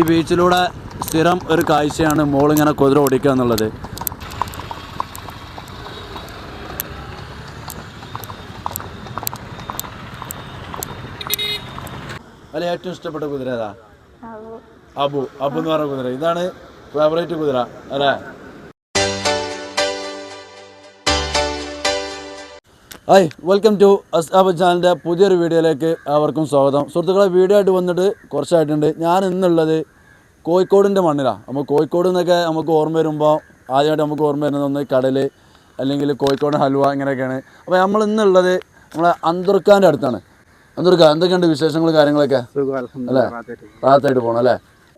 ഈ ബീച്ചിലൂടെ സ്ഥിരം ഒരു കാഴ്ചയാണ് മോളിങ്ങനെ കുതിര ഓടിക്കുക എന്നുള്ളത്. അല്ല ഏറ്റവും ഇഷ്ടപ്പെട്ട കുതിര ഏതാ? അബു. അബു. എന്ന് പറഞ്ഞ കുതിര. ഇതാണ് ഫേവറേറ്റ് കുതിര അല്ലേ? ഹായ് വെൽക്കം ടു അസ്താബ് ചാനലിന്റെ പുതിയൊരു വീഡിയോയിലേക്ക് അവർക്കും സ്വാഗതം. സുഹൃത്തുക്കളെ വീഡിയോ ആയിട്ട് വന്നിട്ട് കുറച്ചായിട്ടുണ്ട്. ഞാൻ ഇന്നുള്ളത് കോഴിക്കോടിന്റെ മണ്ണിലാണ് നമുക്ക് കോഴിക്കോട് നിന്നൊക്കെ നമുക്ക് ഓർമ്മ വരുമ്പോൾ ആദ്യമായിട്ട് നമുക്ക് ഓർമ്മ വരുന്നത് ഒന്ന് കടൽ അല്ലെങ്കിൽ കോഴിക്കോട് ഹൽവ ഇങ്ങനെയൊക്കെയാണ്. അപ്പോൾ നമ്മൾ ഇന്നുള്ളത് നമ്മളെ അന്തുർക്കാന്റെ അടുത്താണ്. അന്തുർക്ക എന്തൊക്കെയുണ്ട് വിശേഷങ്ങൾ കാര്യങ്ങളൊക്കെ? അല്ലേ? റാത്തായിട്ട് പോകണം അല്ലേ?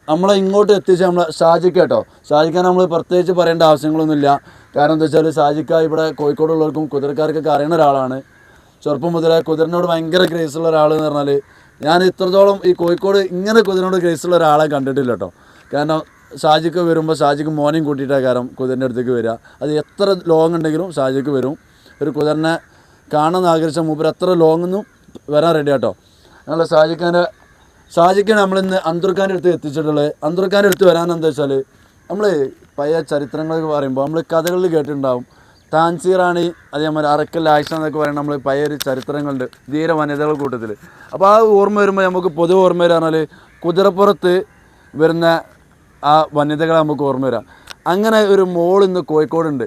നമ്മളെ ഇങ്ങോട്ട് എത്തിച്ച് നമ്മളെ ഷാജിക്ക് കേട്ടോ. ഷാജിക്കാൻ നമ്മൾ പ്രത്യേകിച്ച് പറയേണ്ട ആവശ്യങ്ങളൊന്നുമില്ല. കാരണം എന്താ വെച്ചാൽ ഷാജിക്ക ഇവിടെ കോഴിക്കോടുള്ളവർക്കും കുതിരക്കാർക്കൊക്കെ അറിയുന്ന ഒരാളാണ്. ചെറുപ്പം മുതലേ കുതിരനോട് ഭയങ്കര ക്രേസ് ഉള്ള ഒരാൾ എന്ന് പറഞ്ഞാൽ ഞാൻ ഇത്രത്തോളം ഈ കോഴിക്കോട് ഇങ്ങനെ കുതിരനോട് ക്രേസ് ഉള്ള ഒരാളെ കണ്ടിട്ടില്ല കേട്ടോ കാരണം ഷാജിക്ക് വരുമ്പോൾ ഷാജിക്ക് മോനെയും കൂട്ടിയിട്ടാണ് കാരണം കുതിരന്റെ അടുത്തേക്ക് വരിക അത് എത്ര ലോങ് ഉണ്ടെങ്കിലും ഷാജിക്ക് വരും. ഒരു കുതിരനെ കാണാൻ ആഗ്രഹിച്ച മൂപ്പർ എത്ര ലോങ് ഒന്നും വരാൻ റെഡി കേട്ടോ ഞങ്ങൾ ഷാജിഖാന്റെ ഷാജിക്കാണ് നമ്മളിന്ന് അന്തുർക്കാന്റെ അടുത്ത് എത്തിച്ചിട്ടുള്ളത്. അന്തുർക്കാന്റെ അടുത്ത് വരാൻ എന്താ വെച്ചാൽ നമ്മൾ പഴയ ചരിത്രങ്ങളൊക്കെ പറയുമ്പോൾ നമ്മൾ കഥകളിൽ കേട്ടിട്ടുണ്ടാവും. താൻസി റാണി അതേമാതിരി അറക്കൽ ആയിഷ എന്നൊക്കെ പറയുന്നത് നമ്മൾ പഴയ ഒരു ചരിത്രങ്ങളുണ്ട്. ധീര വനിതകളുടെ കൂട്ടത്തിൽ അപ്പോൾ ആ ഓർമ്മ വരുമ്പോൾ നമുക്ക് പൊതു ഓർമ്മ പറഞ്ഞാൽ കുതിരപ്പുറത്ത് വരുന്ന ആ വനിതകളെ നമുക്ക് ഓർമ്മ വരാം. അങ്ങനെ ഒരു മോൾ ഇന്ന് കോഴിക്കോടുണ്ട്.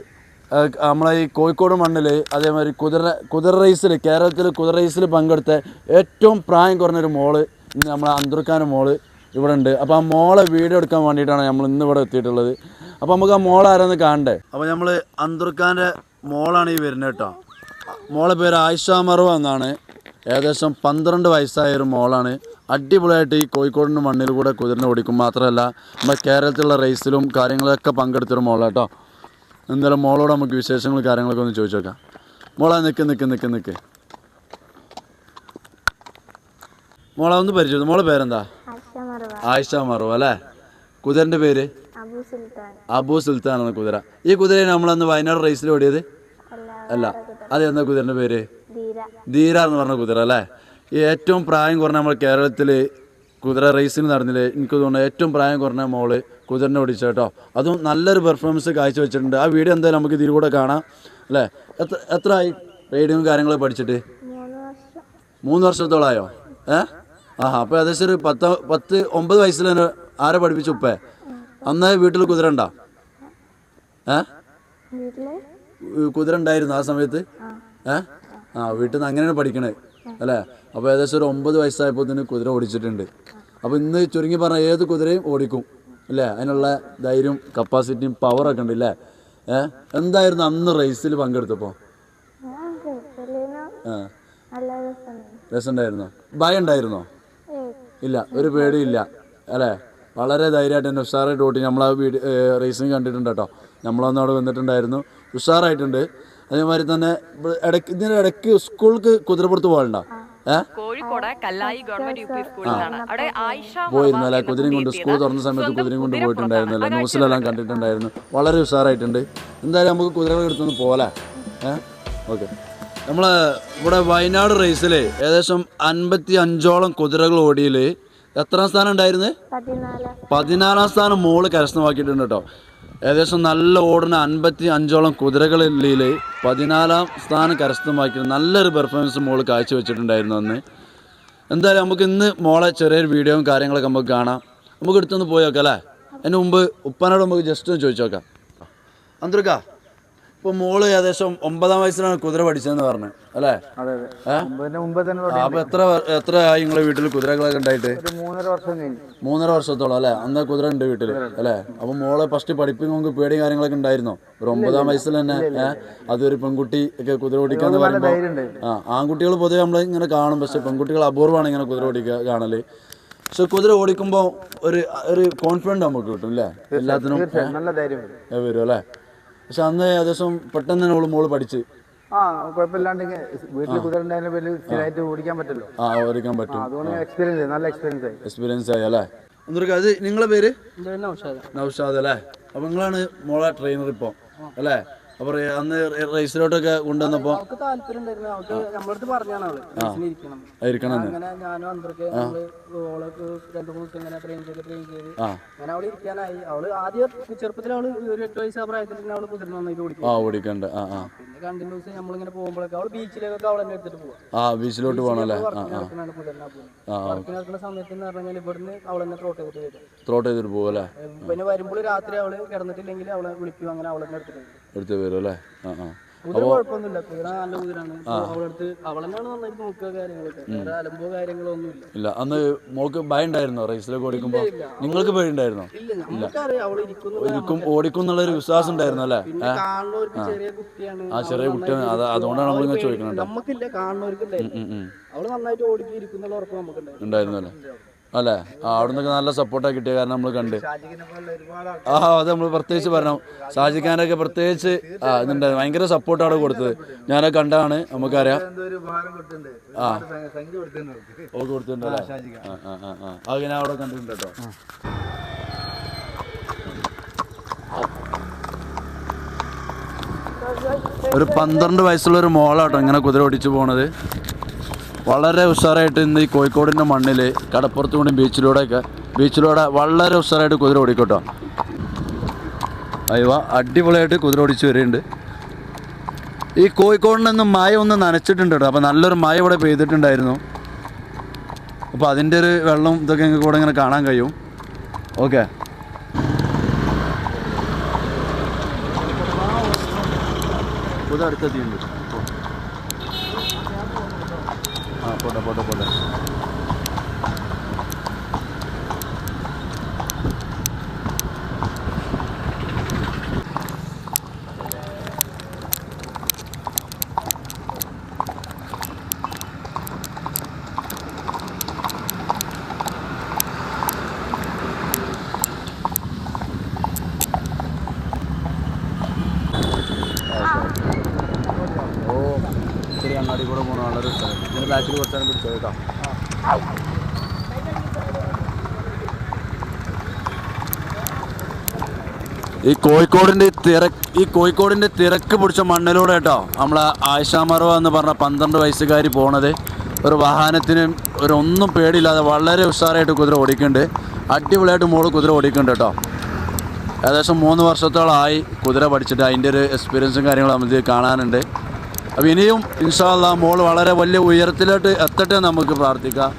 നമ്മളെ ഈ കോഴിക്കോട് മണ്ണിൽ അതേമാതിരി കുതിര കുതിര റേസിൽ കേരളത്തിൽ കുതിര റേസിൽ പങ്കെടുത്ത ഏറ്റവും പ്രായം കുറഞ്ഞൊരു മോൾ ഇന്ന് നമ്മളെ അന്തർക്കാന മോൾ ഇവിടെ ഉണ്ട്. അപ്പോൾ ആ മോളെ വീഡിയോ എടുക്കാൻ വേണ്ടിയിട്ടാണ് നമ്മൾ ഇന്ന് ഇവിടെ എത്തിയിട്ടുള്ളത്. അപ്പോൾ നമുക്ക് ആ മോൾ ആരാന്ന് കാണണ്ടേ? അപ്പോൾ നമ്മൾ അന്തർക്കാന്റെ മോളാണ് ഈ വരുന്നത് കേട്ടോ. മോളെ പേര് ആയിഷ മറുവ എന്നാണ്. ഏകദേശം പന്ത്രണ്ട് വയസ്സായ ഒരു മോളാണ്. അടിപൊളിയായിട്ട് ഈ കോഴിക്കോടിന്റെ മണ്ണിൽ കൂടെ കുതിരനെ ഓടിക്കും മാത്രമല്ല നമ്മുടെ കേരളത്തിലുള്ള റേസിലും കാര്യങ്ങളൊക്കെ പങ്കെടുത്തൊരു മോളാട്ടോ കേട്ടോ. എന്തായാലും മോളോട് നമുക്ക് വിശേഷങ്ങൾ കാര്യങ്ങളൊക്കെ ഒന്ന് ചോദിച്ചു നോക്കാം. മോളെ നിൽക്ക് നിൽക്ക് നിൽക്ക് നിൽക്ക് മോളെ ഒന്ന് പരിചയം മോളെ പേരെന്താ? ആയിഷ മറു അല്ലേ? കുതിരന്റെ പേര്? അബു സുൽത്താൻ. എന്ന കുതിര. ഈ കുതിരയെ നമ്മളന്ന് വയനാട് റേസിൽ ഓടിയത്? അല്ല. അത് എന്താ കുതിരന്റെ പേര്? ധീര. എന്ന് പറഞ്ഞ കുതിര അല്ലേ? ഈ ഏറ്റവും പ്രായം കുറഞ്ഞ നമ്മൾ കേരളത്തിൽ കുതിര റേസിന് നടന്നില്ലേ? എനിക്ക് തോന്നുന്നു ഏറ്റവും പ്രായം കുറഞ്ഞ മോൾ കുതിരനെ ഓടിച്ച കേട്ടോ. അതും നല്ലൊരു പെർഫോമൻസ് കാഴ്ചവെച്ചിട്ടുണ്ട്. ആ വീഡിയോ എന്തായാലും നമുക്ക് ഇതിൽ കൂടെ കാണാം. അല്ലേ? എത്ര എത്ര ആയി റൈഡിങ്ങും കാര്യങ്ങളും പഠിച്ചിട്ട്? മൂന്ന് വർഷം. മൂന്ന് വർഷത്തോളായോ? ഏ? ആഹാ അപ്പോൾ ഏകദേശം ഒരു പത്ത് പത്ത് ഒമ്പത് വയസ്സിൽ ആരെ പഠിപ്പിച്ചു ഉപ്പേ? അന്ന് വീട്ടിൽ കുതിര ഉണ്ടോ ഏ? കുതിര ഉണ്ടായിരുന്നു ആ സമയത്ത്? ഏ? ആ വീട്ടിൽ നിന്ന് അങ്ങനെയാണ് പഠിക്കണേ അല്ലേ? അപ്പോൾ ഏകദേശം ഒരു ഒമ്പത് വയസ്സായപ്പോൾ തന്നെ കുതിര ഓടിച്ചിട്ടുണ്ട്. അപ്പോൾ ഇന്ന് ചുരുങ്ങി പറഞ്ഞ ഏത് കുതിരയും ഓടിക്കും അല്ലേ? അതിനുള്ള ധൈര്യവും കപ്പാസിറ്റിയും പവറൊക്കെ ഉണ്ട് അല്ലേ ഏ? എന്തായിരുന്നു അന്ന് റേസിൽ പങ്കെടുത്തപ്പോൾ രസമുണ്ടായിരുന്നോ. ഭയം ഉണ്ടായിരുന്നോ ഇല്ല ഒരു പേടിയില്ല അല്ലേ? വളരെ ധൈര്യമായിട്ട് തന്നെ ഉഷാറായിട്ട് ഓട്ടി നമ്മൾ ആ വീഡിയോ റേസിങ് കണ്ടിട്ടുണ്ട് കേട്ടോ. നമ്മളന്ന് അവിടെ വന്നിട്ടുണ്ടായിരുന്നു. ഉഷാറായിട്ടുണ്ട്. അതേമാതിരി തന്നെ ഇടയ്ക്ക് ഇതിന്റെ ഇടയ്ക്ക് സ്കൂൾക്ക് കുതിരപ്പുറത്ത് പോകണ്ട പോയിരുന്നല്ലേ? കുതിരയും കൊണ്ട് സ്കൂൾ തുറന്ന സമയത്ത് കുതിരയും കൊണ്ട് പോയിട്ടുണ്ടായിരുന്നല്ലോ. ന്യൂസിലെല്ലാം കണ്ടിട്ടുണ്ടായിരുന്നു. വളരെ ഉഷാറായിട്ടുണ്ട്. എന്തായാലും നമുക്ക് കുതിരകൾ എടുത്തൊന്ന് പോലെ ഓക്കെ. നമ്മൾ ഇവിടെ വയനാട് റേസിൽ ഏകദേശം അൻപത്തി അഞ്ചോളം കുതിരകൾ ഓടിയിൽ എത്രാം സ്ഥാനം ഉണ്ടായിരുന്നു? പതിനാല്. സ്ഥാനം മോൾ കരസ്ഥമാക്കിയിട്ടുണ്ട് കേട്ടോ. ഏകദേശം നല്ല ഓടുന്ന അൻപത്തി അഞ്ചോളം കുതിരകളിൽ പതിനാലാം സ്ഥാനം കരസ്ഥമാക്കി നല്ലൊരു പെർഫോമൻസ് മോൾ കാഴ്ചവെച്ചിട്ടുണ്ടായിരുന്നു അന്ന്. എന്തായാലും നമുക്ക് ഇന്ന് മോളെ ചെറിയൊരു വീഡിയോയും കാര്യങ്ങളൊക്കെ നമുക്ക് കാണാം. നമുക്ക് എടുത്തൊന്ന് പോയി നോക്കാം അല്ലേ? അതിന് മുമ്പ് ഉപ്പാനോട് നമുക്ക് ജസ്റ്റ് ഒന്ന് ചോദിച്ചു നോക്കാം. അന്തർക്ക ഇപ്പോൾ മോൾ ഏകദേശം ഒമ്പതാം വയസ്സിലാണ് കുതിര പഠിച്ചതെന്ന് പറഞ്ഞു അല്ലേ? അപ്പൊ എത്ര എത്ര ആയി നിങ്ങളെ വീട്ടിൽ കുതിരകളൊക്കെ ഉണ്ടായിട്ട്? മൂന്നര വർഷം മൂന്നര വർഷത്തോളം അല്ലെ? അന്ന് കുതിര ഉണ്ട് വീട്ടിൽ അല്ലെ? അപ്പൊ മോളെ ഫസ്റ്റ് പഠിപ്പിക്കും നമുക്ക് പേടിയും കാര്യങ്ങളൊക്കെ ഉണ്ടായിരുന്നോ? ഒരു ഒമ്പതാം വയസ്സിൽ തന്നെ അതൊരു പെൺകുട്ടി ഒക്കെ കുതിര ഓടിക്കാന്ന് പറയുമ്പോൾ ആ ആൺകുട്ടികൾ പൊതുവെ നമ്മൾ ഇങ്ങനെ കാണും. പക്ഷെ പെൺകുട്ടികൾ അപൂർവമാണ് ഇങ്ങനെ കുതിര ഓടിക്കുക കാണൽ. പക്ഷെ കുതിര ഓടിക്കുമ്പോൾ ഒരു ഒരു കോൺഫിഡന്റ് നമുക്ക് കിട്ടും അല്ലേ എല്ലാത്തിനും വരും അല്ലേ? പക്ഷെ അന്ന് ഏകദേശം പെട്ടെന്ന് തന്നെ ഓൾ മോൾ പഠിച്ച്. ആ കുഴപ്പമില്ലാണ്ട് വീട്ടിൽ കുതിരണ്ടായതിന്റെ പേരിൽ സ്ഥിരമായിട്ട് ഓടിക്കാൻ പറ്റല്ലോ ആ ഓടിക്കാൻ പറ്റും. അതുകൊണ്ട് എക്സ്പീരിയൻസ് ആയി നല്ല എക്സ്പീരിയൻസ് ആയി. എക്സ്പീരിയൻസ് ആയി അല്ലേ? എന്തൊക്കെ അത് നിങ്ങളെ പേര്? നൗഷാദ്. അല്ലേ? അപ്പൊ നിങ്ങളാണ് മോളെ ട്രെയിനർ ഇപ്പോൾ അല്ലേ? അപ്പോൾ അന്ന് റേസിലോട്ടൊക്കെ കൊണ്ടുവന്നപ്പോ ഇരിക്കണം. ആ. ഓടിക്കണ്ട്. ആ. ആ കണ്ടിന്യൂസ് നമ്മളിങ്ങനെ പോകുമ്പോഴൊക്കെ അവൾ ബീച്ചിലേക്കൊക്കെ അവളെ തന്നെ എടുത്തിട്ട് പോവാം. ആ ബീച്ചിലോട്ട് പോകണല്ലേ നടക്കുന്ന സമയത്ത് എന്ന് പറഞ്ഞാൽ ഇവിടുന്ന് അവളെന്നെ ട്രോട്ട് ചെയ്തിട്ട് വരും. ത്രോട്ട് ചെയ്തിട്ട് പോവല്ലേ പിന്നെ വരുമ്പോൾ രാത്രി അവൾ കിടന്നിട്ടില്ലെങ്കിൽ അവളെ വിളിക്കും അങ്ങനെ അവളെ തന്നെ എടുത്തിട്ട് വരും. എടുത്ത് വരും അല്ലേ? ആ ആ. കുതിര കുഴപ്പമൊന്നുമില്ല. കുതിര നല്ല കുതിരാണ്. അവളടുത്ത് അവളെന്നാണ് നന്നായിട്ട് നോക്കുക കാര്യങ്ങളൊക്കെ. വേറെ അലമ്പോ കാര്യങ്ങളോ ഒന്നുമില്ല ഇല്ല അന്ന് മോൾക്ക് ഭയം ഉണ്ടായിരുന്നോ റേസിലൊക്കെ ഓടിക്കുമ്പോ? നിങ്ങൾക്ക് പേടി ഉണ്ടായിരുന്നോ ഇല്ല നമുക്കറിയാം ഇരിക്കുന്നു ഓടിക്കും ഓടിക്കും എന്നുള്ളൊരു വിശ്വാസം ഉണ്ടായിരുന്നു അല്ലേ? കാണുന്നവർക്ക് ചെറിയ കുട്ടിയാണ്. ആ ചെറിയ കുട്ടിയാണ്. അത് അതുകൊണ്ടാണ് നമ്മളിങ്ങനെ ചോദിക്കുന്നത്. നമുക്കില്ല. അവൾ നന്നായിട്ട് ഓടിക്കി ഇരിക്കുന്നുള്ള ഉറപ്പ് നമുക്കുണ്ടായിരുന്നു. ഉണ്ടായിരുന്നു അല്ലേ? അല്ലേ? ആ അവിടെ നല്ല സപ്പോർട്ടാണ് കിട്ടിയ കാരണം നമ്മൾ കണ്ട്. ആ അത് നമ്മൾ പ്രത്യേകിച്ച് പറഞ്ഞു. ഷാജിഖാനൊക്കെ പ്രത്യേകിച്ച് ആ ഇതുണ്ട്. ഭയങ്കര സപ്പോർട്ടാണ് കൊടുത്തത്. ഞാനത് കണ്ടാണ്. നമുക്കറിയാം. ആ. ഉപഹാരം കൊടുത്തിട്ടുണ്ട്. ആ ആ ആ ഞാൻ അവിടെ കണ്ടിട്ടുണ്ട് കേട്ടോ. ഒരു പന്ത്രണ്ട് വയസ്സുള്ള ഒരു മോളാട്ടോ ഇങ്ങനെ കുതിര ഓടിച്ചു പോണത്. വളരെ ഉഷാറായിട്ട് ഇന്ന് ഈ കോഴിക്കോടിന്റെ മണ്ണിൽ കടപ്പുറത്ത് കൂടി ബീച്ചിലൂടെയൊക്കെ ബീച്ചിലൂടെ വളരെ ഉഷാറായിട്ട് കുതിര ഓടിക്കോട്ടോ. അയ്യോ അടിപൊളിയായിട്ട് കുതിര ഓടിച്ച് വരുന്നുണ്ട് ഈ കോഴിക്കോടിൽ നിന്ന് മഴ ഒന്ന് നനച്ചിട്ടുണ്ട് കേട്ടോ. അപ്പോൾ നല്ലൊരു മഴ ഇവിടെ പെയ്തിട്ടുണ്ടായിരുന്നു. അപ്പോൾ അതിന്റെ ഒരു വെള്ളം ഇതൊക്കെ ഞങ്ങൾക്ക് കൂടെ ഇങ്ങനെ കാണാൻ കഴിയും. ഓക്കെ. കുതിര അടുത്തെത്തിയിട്ടുണ്ട് ആ പോട്ടെ പോട്ടെ പോട്ടെ ഓ ശരി അങ്ങാടി കൂടെ പോകണം വളരെ സ്ഥലം ഇതിന്റെ ബാക്കിൽ കുറച്ചാലും പിടിച്ചോ കേട്ടോ ഈ കോഴിക്കോടിന്റെ തിരക്ക് ഈ കോഴിക്കോടിന്റെ തിരക്ക് പിടിച്ച മണ്ണിലൂടെ കേട്ടോ നമ്മളെ ആയിഷാമറവ എന്ന് പറഞ്ഞ പന്ത്രണ്ട് വയസ്സുകാരി പോണത്. ഒരു വാഹനത്തിന് ഒരു ഒന്നും പേടിയില്ലാതെ വളരെ ഉഷാറായിട്ട് കുതിര ഓടിക്കുന്നുണ്ട്. അടിപൊളിയായിട്ട് മോൾ കുതിര ഓടിക്കുന്നുണ്ട് കേട്ടോ. ഏകദേശം മൂന്ന് വർഷത്തോളമായി കുതിര പഠിച്ചിട്ട് അതിന്റെ ഒരു എക്സ്പീരിയൻസും കാര്യങ്ങളും നമുക്ക് കാണാനുണ്ട്. അപ്പോൾ ഇനിയും ഇൻഷാല്ല മോൾ വളരെ വലിയ ഉയരത്തിലോട്ട് എത്തട്ടെ നമുക്ക് പ്രാർത്ഥിക്കാം.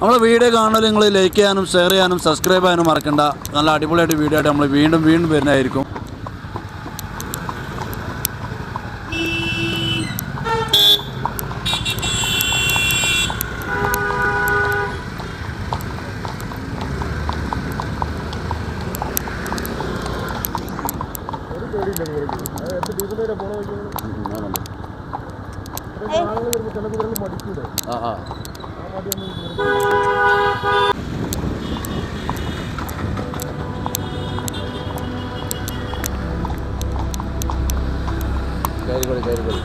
നമ്മൾ വീഡിയോ കാണുന്നത് നിങ്ങൾ ലൈക്ക് ചെയ്യാനും ഷെയർ ചെയ്യാനും സബ്സ്ക്രൈബ് ചെയ്യാനും മറക്കണ്ട. നല്ല അടിപൊളിയായിട്ട് വീഡിയോ ആയിട്ട് നമ്മൾ വീണ്ടും വീണ്ടും വരുന്നതായിരിക്കും. ആ ആ. കയറിക്കോളി കയറിക്കോളി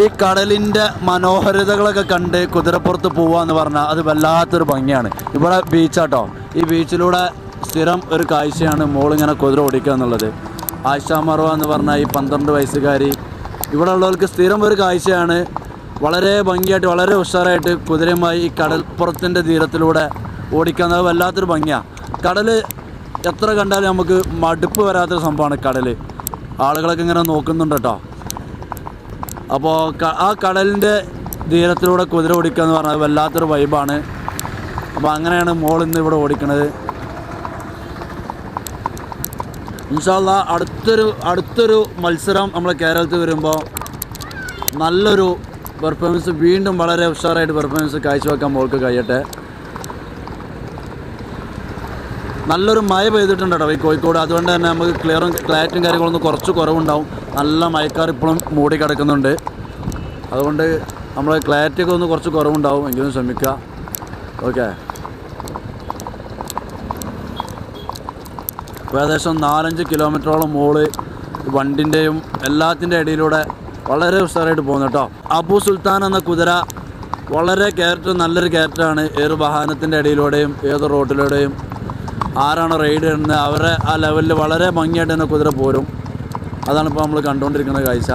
ഈ കടലിന്റെ മനോഹരിതകളൊക്കെ കണ്ട് കുതിരപ്പുറത്ത് പോവാന്ന് പറഞ്ഞാൽ അത് വല്ലാത്തൊരു ഭംഗിയാണ്. ഇവിടെ ബീച്ചാട്ടോ. ഈ ബീച്ചിലൂടെ സ്ഥിരം ഒരു കാഴ്ചയാണ് മോളിങ്ങനെ കുതിര ഓടിക്കുക എന്നുള്ളത്. ആയിഷ എന്ന് പറഞ്ഞ ഈ പന്ത്രണ്ട് വയസ്സുകാരി. ഇവിടെ ഉള്ളവർക്ക് സ്ഥിരം ഒരു കാഴ്ചയാണ്. വളരെ ഭംഗിയായിട്ട് വളരെ ഉഷാറായിട്ട് കുതിരയുമായി ഈ കടൽപ്പുറത്തിന്റെ തീരത്തിലൂടെ ഓടിക്കുന്നത് വല്ലാത്തൊരു ഭംഗിയാണ് കടൽ എത്ര കണ്ടാലും നമുക്ക് മടുപ്പ് വരാത്തൊരു സംഭവമാണ് കടൽ ആളുകളൊക്കെ ഇങ്ങനെ നോക്കുന്നുണ്ട് കേട്ടോ. അപ്പോൾ ആ കടലിന്റെ തീരത്തിലൂടെ കുതിര ഓടിക്കുക എന്ന് പറഞ്ഞാൽ വല്ലാത്തൊരു വൈബാണ് അപ്പോൾ അങ്ങനെയാണ് മോൾ ഇന്ന് ഇവിടെ ഓടിക്കണത്. ഇൻഷാല്ല അടുത്തൊരു അടുത്തൊരു മത്സരം നമ്മൾ കേരളത്തിൽ വരുമ്പോൾ നല്ലൊരു പെർഫോമൻസ് വീണ്ടും വളരെ ഉഷാറായിട്ട് പെർഫോമൻസ് കാഴ്ചവെക്കാൻ മോൾക്ക് കഴിയട്ടെ. നല്ലൊരു മഴ പെയ്തിട്ടുണ്ട് കേട്ടോ ഈ കോഴിക്കോട്? അതുകൊണ്ട് തന്നെ നമുക്ക് ക്ലിയറും ക്ലാറ്റും കാര്യങ്ങളൊന്നും കുറച്ച് കുറവുണ്ടാവും. നല്ല മഴക്കാർ ഇപ്പോഴും മൂടി കിടക്കുന്നുണ്ട്. അതുകൊണ്ട് നമ്മൾ ക്ലാരിറ്റി ക്ലാറ്റൊക്കെ ഒന്ന് കുറച്ച് കുറവുണ്ടാവും. എങ്കിലും ശ്രമിക്കുക. ഓക്കെ. ഏകദേശം നാലഞ്ച് കിലോമീറ്ററോളം മോൾ വണ്ടിന്റെയും എല്ലാത്തിന്റെ ഇടയിലൂടെ വളരെ ഉഷാറായിട്ട് പോകുന്നു കേട്ടോ. അബു സുൽത്താൻ എന്ന കുതിര വളരെ ക്യാരക്ടർ നല്ലൊരു ക്യാരക്ടറാണ് ഏത് വാഹനത്തിന്റെ ഇടയിലൂടെയും ഏത് റോഡിലൂടെയും ആരാണ് റൈഡ് ചെയ്യുന്നത് അവരെ ആ ലെവലിൽ വളരെ ഭംഗിയായിട്ട് തന്നെ കുതിര പോരും. അതാണ് ഇപ്പോൾ നമ്മൾ കണ്ടുകൊണ്ടിരിക്കുന്ന കാഴ്ച.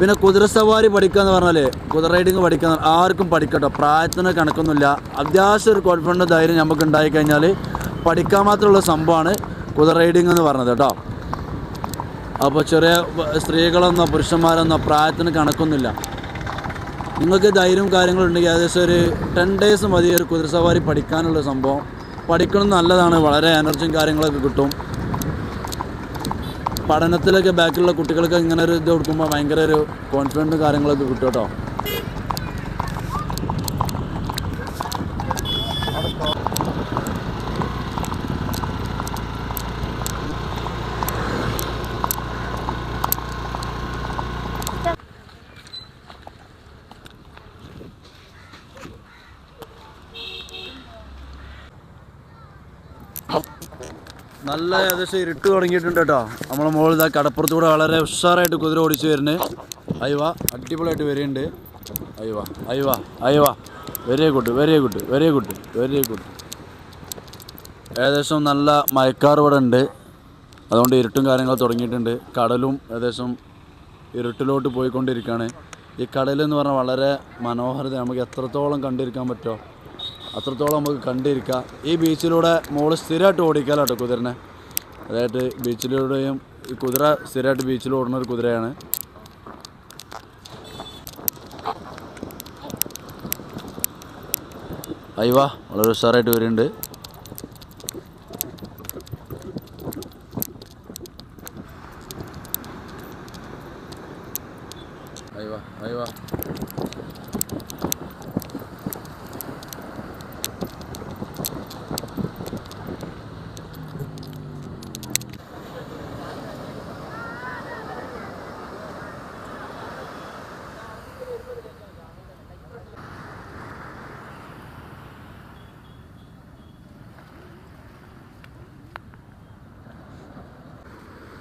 പിന്നെ കുതിര സവാരി പഠിക്കുക എന്ന് പറഞ്ഞാൽ കുതിര റൈഡിങ് പഠിക്കുക ആർക്കും പഠിക്കട്ടോ. പ്രായത്തിന് കണക്കൊന്നുമില്ല. അത്യാവശ്യം ഒരു കോൺഫിഡന്റ് ധൈര്യം നമുക്ക് ഉണ്ടായിക്കഴിഞ്ഞാൽ പഠിക്കാൻ മാത്രമുള്ള സംഭവമാണ് കുതിര റൈഡിങ് എന്ന് പറഞ്ഞത് കേട്ടോ. അപ്പോൾ ചെറിയ സ്ത്രീകളെന്നോ പുരുഷന്മാരെന്നോ പ്രായത്തിന് കണക്കൊന്നുമില്ല. നിങ്ങൾക്ക് ധൈര്യവും കാര്യങ്ങളുണ്ടെങ്കിൽ ഏകദേശം ഒരു ടെൻ ഡേയ്സ് മതി ഒരു കുതിരസവാരി പഠിക്കാനുള്ള സംഭവം. പഠിക്കണം നല്ലതാണ്. വളരെ എനർജിയും കാര്യങ്ങളൊക്കെ കിട്ടും. പഠനത്തിലൊക്കെ ബാക്കിലുള്ള കുട്ടികൾക്ക് ഇങ്ങനെ ഒരു ഇത് കൊടുക്കുമ്പോൾ ഭയങ്കര ഒരു കോൺഫിഡന്റും കാര്യങ്ങളൊക്കെ കിട്ടും കേട്ടോ. നല്ല ഏകദേശം ഇരുട്ട് തുടങ്ങിയിട്ടുണ്ട് കേട്ടോ. നമ്മളെ മുകളിൽ ഇതാ കടപ്പുറത്തൂടെ വളരെ ഉഷാറായിട്ട് കുതിര ഓടിച്ച് വരുന്നത് അയ്യവ അടിപൊളിയായിട്ട് വരുന്നുണ്ട് അയ്യവ അയ്യവ അയ്യവ very good very good very good very good ഏകദേശം നല്ല മയക്കാർ ഇവിടെ ഉണ്ട്. അതുകൊണ്ട് ഇരുട്ടും കാര്യങ്ങളും തുടങ്ങിയിട്ടുണ്ട്. കടലും ഏകദേശം ഇരുട്ടിലോട്ട് പോയിക്കൊണ്ടിരിക്കുകയാണ് ഈ കടലെന്ന് പറഞ്ഞാൽ വളരെ മനോഹരത. നമുക്ക് എത്രത്തോളം കണ്ടിരിക്കാൻ പറ്റുമോ? അത്രത്തോളം നമുക്ക് കണ്ടിരിക്കാം. ഈ ബീച്ചിലൂടെ മോൾ സ്ഥിരമായിട്ട് ഓടിക്കാലോ കുതിരനെ. അതായത് ബീച്ചിലൂടെയും കുതിര സ്ഥിരമായിട്ട് ബീച്ചിൽ ഓടുന്ന ഒരു കുതിരയാണ്. അയ്യവാ വളരെ ഉഷാറായിട്ട് വരുന്നുണ്ട്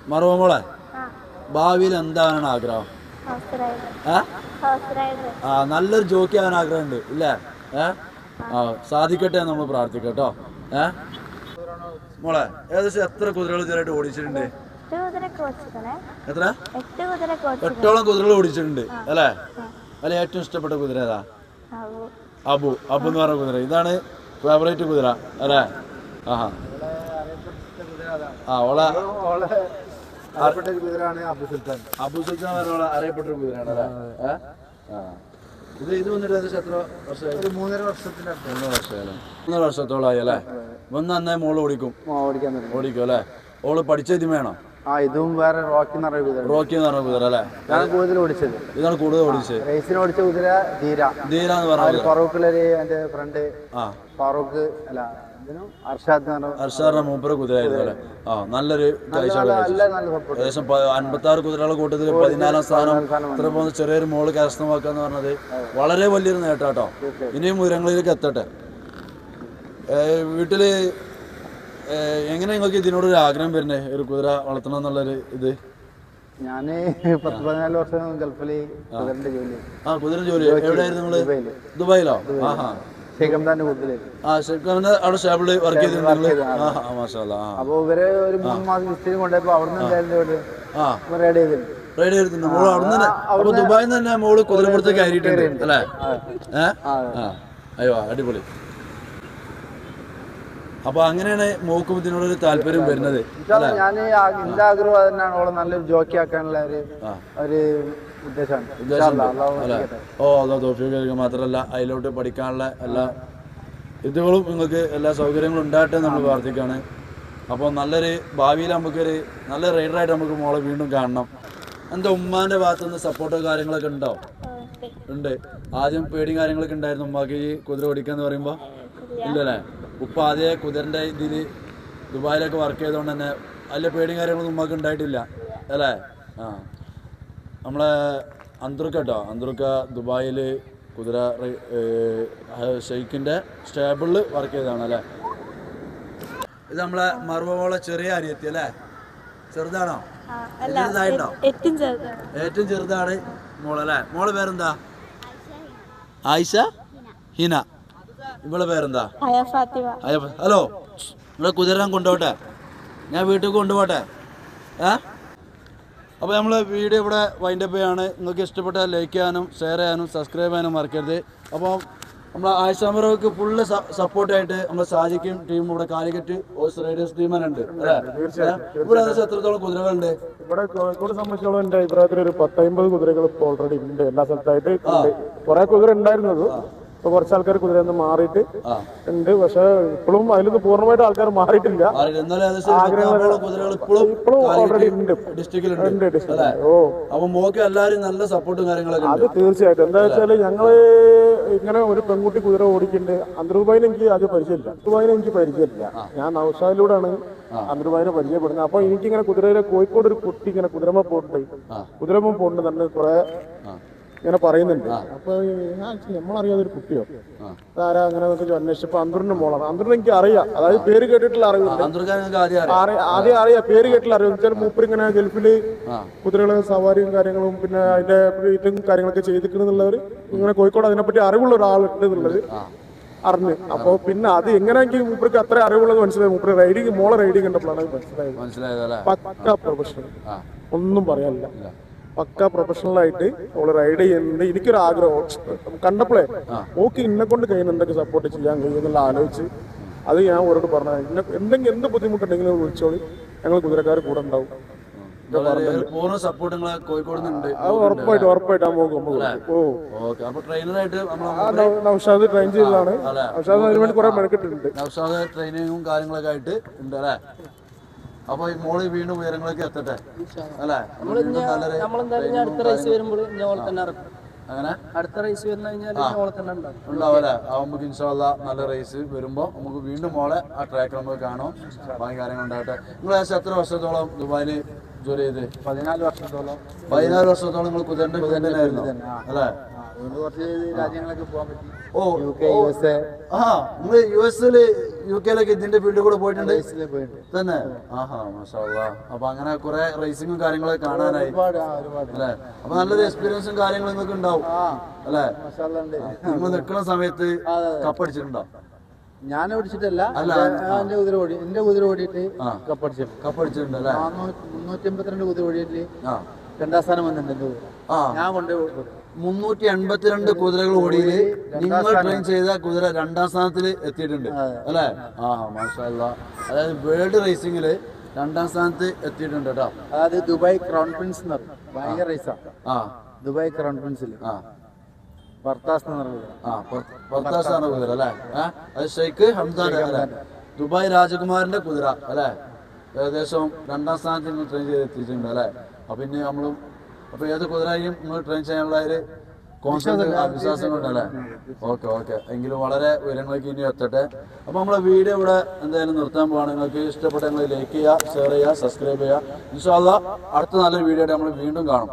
മറുപ മോളെ. ആ. ഭാവിയിൽ എന്താണ് ആഗ്രഹം? ആ? നല്ലൊരു ജോക്കി ആവാൻ ആഗ്രഹമുണ്ട് ഇല്ലേ? ഏ? ആ സാധിക്കട്ടെ നമ്മൾ പ്രാർത്ഥിക്കട്ടോ ഏ? മോളെ ഏകദേശം എത്ര കുതിരകൾ ഇതുവരെയായിട്ട് ഓടിച്ചിട്ടുണ്ട്? എത്ര? എട്ടോളം കുതിരകൾ ഓടിച്ചിട്ടുണ്ട് അല്ലേ? അല്ലെ ഏറ്റവും ഇഷ്ടപ്പെട്ട കുതിര ഏതാ? അബു. അബു. എന്ന് പറഞ്ഞ കുതിര. ഇതാണ് ഫേവറേറ്റ് കുതിര അല്ലേ? ആഹാ. ആ ഓളെ അബു സുൽത്താൻ. അബു സുൽത്താൻ പറഞ്ഞ അറിയപ്പെട്ട ഒരു കുതിരയാണ് അല്ലേ? ആ. ഇത് ഇത് വന്നിട്ട് ഏകദേശം എത്ര വർഷമായി? മൂന്നര വർഷമായാലും മൂന്നര വർഷത്തോളമായി അല്ലേ? വന്ന് അന്നേ മോൾ ഓടിക്കും. ഓടിക്കാൻ ഓടിക്കും അല്ലേ? ഓൾ പഠിച്ചതിന് വേണം? ആ ഇതും വേറെ റോക്കി എന്ന് പറഞ്ഞ കുതിര റോക്കി എന്ന് പറഞ്ഞ കുതിര അല്ലേ? ഞാൻ കൂടുതൽ ഓടിച്ചത്. ഇതാണ് കൂടുതൽ ഓടിച്ചത്. റേസിന് ഓടിച്ച കുതിര ധീര. ധീര എന്ന് ആ പറഞ്ഞ ഒരു കുതിര. ഫറൂഖിലൊരു എന്റെ ഫ്രണ്ട് ആ. ഫാറൂഖ് അല്ല ഇതിനും അർഷാദ് എന്ന് പറഞ്ഞ ഹർഷാറിന്റെ മൂപ്പര കുതിരായിരുന്നു അല്ലേ? ആ നല്ലൊരു ഏകദേശം അൻപത്തി ആറ് കുതിരകളുടെ കൂട്ടത്തിൽ പതിനാലാം സ്ഥാനം ഇത്ര പോകുന്ന ചെറിയൊരു മോൾ കരസ്ഥമാക്കുക എന്ന് പറഞ്ഞത് വളരെ വലിയൊരു നേട്ടാട്ടോ ഇനിയും ഉയരങ്ങളിലേക്ക് എത്തട്ടെ. വീട്ടിൽ എങ്ങനെ നിങ്ങൾക്ക് ഇതിനോട് ഒരു ആഗ്രഹം വരുന്നേ? ഒരു കുതിര വളർത്തണം എന്നുള്ളൊരു ഇത്? ഞാൻ പത്ത് പതിനാല് വർഷം ഗൾഫിൽ കുതിരന്റെ ജോലി. ആ കുതിര ജോലി. എവിടെയായിരുന്നു നിങ്ങൾ? ദുബൈയിൽ. ആഹാ. അപ്പൊ ഇവർ ഒരു മൂന്ന് മാസം വിസിറ്റിന് കൊണ്ടുപോയപ്പോ അവിടുന്ന് എന്തായാലും ആ. റെഡി ചെയ്തിട്ടുണ്ട് റൈഡ് ചെയ്തിട്ടുണ്ട് മോൾ അവിടെ നിന്ന് അപ്പൊ ദുബായിൽ നിന്ന് തന്നെ മോൾ കുതിരപ്പുറത്തേക്ക് കയറിയിട്ടുണ്ട് അല്ലേ? അയ്യോ അടിപൊളി. അപ്പൊ അങ്ങനെയാണ് മോക്കും ഇതിനോടൊരു താല്പര്യം വരുന്നത്. ഞാൻ എന്റെ ആഗ്രഹം തന്നെയാണ് ഓളെ നല്ലൊരു ജോക്കി ആക്കാനുള്ള ഒരു ഒരു ഉദ്ദേശമാണ്. ഓ അതോ തോഫിക്ക് മാത്രമല്ല അതിലോട്ട് പഠിക്കാനുള്ള എല്ലാ ഇതുകളും നിങ്ങൾക്ക് എല്ലാ സൗകര്യങ്ങളും ഉണ്ടാകട്ടെ നമ്മൾ പ്രാർത്ഥിക്കുകയാണ്. അപ്പോൾ നല്ലൊരു ഭാവിയിൽ നമുക്കൊരു നല്ല റൈഡറായിട്ട് നമുക്ക് മോളെ വീണ്ടും കാണണം. എന്താ ഉമ്മാന്റെ ഭാഗത്തു നിന്ന് സപ്പോർട്ടോ കാര്യങ്ങളൊക്കെ ഉണ്ടോ? ഉണ്ട്. ആദ്യം പേടിയും കാര്യങ്ങളൊക്കെ ഉണ്ടായിരുന്നു ഉമ്മാക്ക് ഈ കുതിര ഓടിക്കാന്ന് പറയുമ്പോൾ ഇല്ലല്ലേ? ഉപ്പ അതേ കുതിരന്റെ ഇതിൽ ദുബായിലൊക്കെ വർക്ക് ചെയ്തുകൊണ്ട് തന്നെ അതിലെ പേടിയും കാര്യങ്ങളൊന്നും ഉമ്മക്ക് ഉണ്ടായിട്ടില്ല. അല്ലേ? ആ. നമ്മളെ അന്തൃക്ക കേട്ടോ അന്തൃക്ക ദുബായിൽ കുതിര ഷെയ്ഖിന്റെ സ്റ്റേബിളിൽ വർക്ക് ചെയ്തതാണ് അല്ലേ? ഇത് നമ്മളെ മറുപോളെ ചെറിയ അരിയത്തി അല്ലേ? ചെറുതാണോ? ചെറുതായിട്ടോ ഏറ്റവും ചെറുത് ഏറ്റവും ചെറുതാണ് മോളല്ലേ മോളെ പേരെന്താ? ആയിഷ ഹിന. ഇവളെ പേരെന്താ? ഹലോ. ഇവിടെ കുതിരാൻ കൊണ്ടുപോട്ടെ ഞാൻ വീട്ടിൽ കൊണ്ടുപോട്ടെ. ഏ? അപ്പോൾ നമ്മൾ വീഡിയോ ഇവിടെ വൈൻഡപ്പ് ചെയ്യാണ്. നിങ്ങൾക്ക് ഇഷ്ടപ്പെട്ട ലൈക്ക് ചെയ്യാനും ഷെയർ ചെയ്യാനും സബ്സ്ക്രൈബ് ചെയ്യാനും മറക്കരുത്. അപ്പോൾ നമ്മൾ ആയിഷാമറോക്ക് ഫുള്ള് സപ്പോർട്ടായിട്ട് നമ്മൾ സാജിക്കും ടീം ഇവിടെ കാലിക്കറ്റ് ഓസ് റൈഡേഴ്സ് ടീമനുണ്ട്? ഇവിടെ ഏകദേശം എത്രത്തോളം കുതിരകളുണ്ട്? ഇവിടെ കോഴിക്കോട് സംബന്ധിച്ചോളം എന്റെ അഭിപ്രായത്തിൽ ഒരു പത്തമ്പത് കുതിരകൾ ഇപ്പോൾ ഓൾറെഡി ഉണ്ട്. എല്ലാ സ്ഥലത്തായിട്ട് കുറെ കുതിര ഉണ്ടായിരുന്നത് ഇപ്പൊ കുറച്ച് ആൾക്കാർ കുതിരയിൽ നിന്ന് മാറിയിട്ട് ഉണ്ട്. പക്ഷെ ഇപ്പോഴും അതിലൊന്ന് പൂർണമായിട്ട് ആൾക്കാർ മാറിയിട്ടില്ല. ഇപ്പോഴും ഉണ്ട്. ഉണ്ട് ഓ. എല്ലാവരും നല്ല സപ്പോർട്ടും കാര്യങ്ങളൊക്കെ അത് തീർച്ചയായിട്ടും. എന്താ വെച്ചാൽ ഞങ്ങൾ ഇങ്ങനെ ഒരു പെൺകുട്ടി കുതിര ഓടിക്കുന്നുണ്ട് അന്തർബായിന് എനിക്ക് ആദ്യം പരിചയമില്ല. അന്തർബായിന് എനിക്ക് പരിചയമില്ല. ഞാൻ നൗഷാദിലൂടെയാണ് അന്തർബായിനെ പരിചയപ്പെടുന്നത്. അപ്പൊ എനിക്കിങ്ങനെ കുതിരയിലെ കോഴിക്കോട് ഒരു കുട്ടി ഇങ്ങനെ കുതിരമ്മ പോയിട്ടുണ്ട്. കുതിരമ്മ പോയിട്ടുണ്ട്. തന്നെ കുറെ ഇങ്ങനെ പറയുന്നുണ്ട്. അപ്പൊ ഞാൻ നമ്മളറിയാതെ ഒരു കുട്ടിയോ? ആരാ അങ്ങനെ എന്നൊക്കെ അന്വേഷിച്ചപ്പോ അന്തൂറിന്റെ മോളാണ്. അന്തൂറിന് എനിക്ക് അറിയാം. അതായത് പേര് കേട്ടിട്ടുള്ള അറിവ് ആദ്യം അറിയാം. പേര് കേട്ടില്ല അറിയാം വെച്ചാൽ മൂപ്പർ ഇങ്ങനെ ഗൾഫിൽ കുതിരകളെ സവാരിയും കാര്യങ്ങളും പിന്നെ അതിന്റെ ഇതും കാര്യങ്ങളൊക്കെ ചെയ്തിട്ടുണ്ടെന്നുള്ളവര് ഇങ്ങനെ കോഴിക്കോട് അതിനെപ്പറ്റി അറിവുള്ള ഒരാളുണ്ട് എന്നുള്ളത് അറിഞ്ഞ്. അപ്പൊ പിന്നെ അത് എങ്ങനെയെങ്കിൽ മൂപ്പർക്ക് അത്ര അറിവുള്ളത് മനസ്സിലായി. മൂപ്പര് റൈഡിങ് മോളെ റൈഡിങ് കണ്ടപ്പോഴാണ് മനസ്സിലായത്. പക്ക പ്രൊഫഷണൽ. ഒന്നും പറയാനില്ല. പക്ക പ്രൊഫഷണൽ ആയിട്ട് അവൾ റൈഡ് ചെയ്യുന്നുണ്ട്. എനിക്കൊരു ആഗ്രഹം. കണ്ടപ്പോഴേ ഓക്കെ ഇന്നെ കൊണ്ട് കഴിയുന്ന എന്തൊക്കെ സപ്പോർട്ട് ചെയ്യാൻ കഴിയുന്നുള്ള ആലോചിച്ച് അത് ഞാൻ ഓരോട് പറഞ്ഞത്. ഇന്ന എന്തെങ്കിലും എന്ത് ബുദ്ധിമുട്ടുണ്ടെങ്കിലും വിളിച്ചോളി. ഞങ്ങൾ കുതിരക്കാർ കൂടെ ഉണ്ടാവും. പൂർണ സപ്പോർട്ട് നിങ്ങളെ കോഴിക്കോട് ഉറപ്പായിട്ട് ഉറപ്പായിട്ട് നൗഷാദ് ട്രെയിൻ ചെയ്തതാണ്. നൗഷാദ് അതിന് വേണ്ടി കുറെ മെനക്കെട്ടിട്ടുണ്ട്. നൗഷാദ് ട്രെയിനിങ്ങും കാര്യങ്ങളൊക്കെ ആയിട്ട് ഉണ്ട് അല്ലേ? അപ്പൊ ഈ മോൾ വീണ്ടും ഉയരങ്ങളൊക്കെ എത്തട്ടെ? അല്ലേ? നമ്മളെന്തായാലും അടുത്ത റേസ് വരുമ്പോൾ തന്നെ ഇറക്കും. അങ്ങനെ? അടുത്ത റേസ് കഴിഞ്ഞാൽ നമുക്ക് ഇൻഷാല്ല നല്ല റേസ് വരുമ്പോ നമുക്ക് വീണ്ടും മോളെ ആ ട്രാക്ക് നമുക്ക് കാണാം. ബാക്കി കാര്യങ്ങൾ ഉണ്ടാകട്ടെ നിങ്ങൾ ഏകദേശം എത്ര വർഷത്തോളം ദുബായിൽ ജോലി ചെയ്ത്. പതിനാല് വർഷത്തോളം. പതിനാല് വർഷത്തോളം നിങ്ങൾ കുതിരന്റെ കുതിരനായിരുന്നു അല്ലേ? ഓ ആ നിങ്ങൾ യു എസിൽ യു കെയിലൊക്കെ ഇതിന്റെ ഫീൽഡിൽ കൂടെ പോയിട്ടുണ്ട്? തന്നെ? ആഹാ മാഷാ അപ്പൊ അങ്ങനെ കുറെ റേസിങ്ങും കാര്യങ്ങളൊക്കെ കാണാനായി. അല്ലെ? അപ്പൊ നല്ലൊരു എക്സ്പീരിയൻസും കാര്യങ്ങളും നിങ്ങൾക്ക് ഉണ്ടാവും. അല്ലെ? നിങ്ങൾ നിൽക്കുന്ന സമയത്ത് കപ്പടിച്ചിട്ടുണ്ടോ ഞാൻ ഓടിച്ചിട്ടല്ല എന്റെ കുതിര ഓടി എന്റെ കുതിര ഓടിയിട്ട് കപ്പടിച്ചിട്ടുണ്ട് കപ്പടിച്ചിട്ടുണ്ടല്ലേ മുന്നൂറ്റി എൺപത്തിരണ്ട് കുതിര ഓടിയിട്ട് രണ്ടാം സ്ഥാനം വന്നിട്ടുണ്ട് എന്റെ കുതിര. ഞാൻ കൊണ്ട് മുന്നൂറ്റി എൺപത്തിരണ്ട് കുതിരകൾ ഓടിയിൽ നിങ്ങൾ ട്രെയിൻ ചെയ്ത കുതിര രണ്ടാം സ്ഥാനത്തിൽ എത്തിയിട്ടുണ്ട്. അല്ലേ? ആ മാഷാ അതായത് വേൾഡ് റേസിംഗിൽ രണ്ടാം സ്ഥാനത്ത് എത്തിയിട്ടുണ്ട് കേട്ടോ. അതായത് ദുബായ് ക്രൗൺ പ്രിൻസ് എന്ന് പറയും. ഭയങ്കര റേസാണ് ആ. ദുബായ് ക്രൗൺ പ്രിൻസിൽ ആ. ദുബായ് രാജകുമാരന്റെ കുതിര അല്ലേ? ഏകദേശം രണ്ടാം സ്ഥാനത്ത് നിങ്ങൾ ട്രെയിൻ ചെയ്ത് എത്തിയിട്ടുണ്ട് അല്ലേ? അപ്പൊ ഇനി നമ്മളും അപ്പൊ ഏത് കുതിരയും നിങ്ങൾ ട്രെയിൻ ചെയ്യാനുള്ള ഒരു വിശ്വാസം കൊണ്ടല്ലേ ഓക്കെ ഓക്കെ. എങ്കിലും വളരെ ഉയരങ്ങളിലേക്ക് ഇനി എത്തട്ടെ. അപ്പൊ നമ്മളെ വീഡിയോ ഇവിടെ എന്തായാലും നിർത്താൻ പോവാണ്. നിങ്ങൾക്ക് ഇഷ്ടപ്പെട്ട നിങ്ങൾ ലൈക്ക് ചെയ്യുക ഷെയർ ചെയ്യുക സബ്സ്ക്രൈബ് ചെയ്യുക. അടുത്ത നല്ലൊരു വീഡിയോ നമ്മൾ വീണ്ടും കാണും.